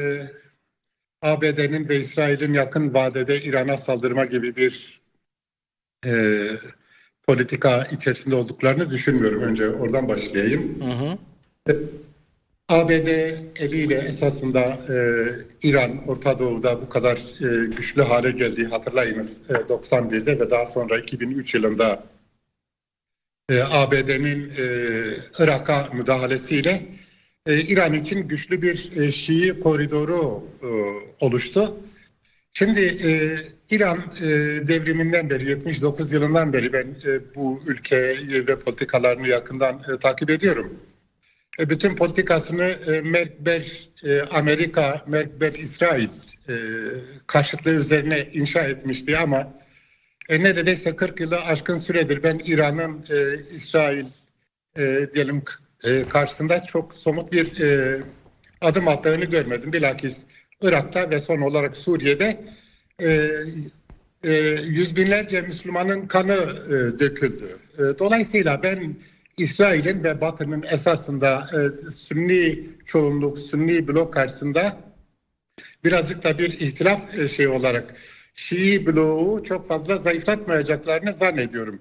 e, ABD'nin ve İsrail'in yakın vadede İran'a saldırma gibi bir e, politika içerisinde olduklarını düşünmüyorum. Önce oradan başlayayım. Hı hı. ABD eliyle esasında e, İran Orta Doğu'da bu kadar e, güçlü hale geldiği hatırlayınız e, 91'de ve daha sonra 2003 yılında e, ABD'nin e, Irak'a müdahalesiyle e, İran için güçlü bir e, Şii koridoru e, oluştu. Şimdi e, İran e, devriminden beri 79 yılından beri ben e, bu ülkeyi ve politikalarını yakından e, takip ediyorum. E, bütün politikasını e, Merkber e, Amerika, Merkber İsrail e, karşıtlığı üzerine inşa etmişti ama e, neredeyse 40 yılı aşkın süredir ben İran'ın e, İsrail e, diyelim e, karşısında çok somut bir e, adım attığını görmedim. Bilakis Irak'ta ve son olarak Suriye'de e, e, yüz binlerce Müslümanın kanı e, döküldü. E, dolayısıyla ben İsrail'in ve Batı'nın esasında e, Sünni çoğunluk, Sünni blok karşısında birazcık da bir ihtilaf e, şey olarak Şii bloğu çok fazla zayıflatmayacaklarını zannediyorum.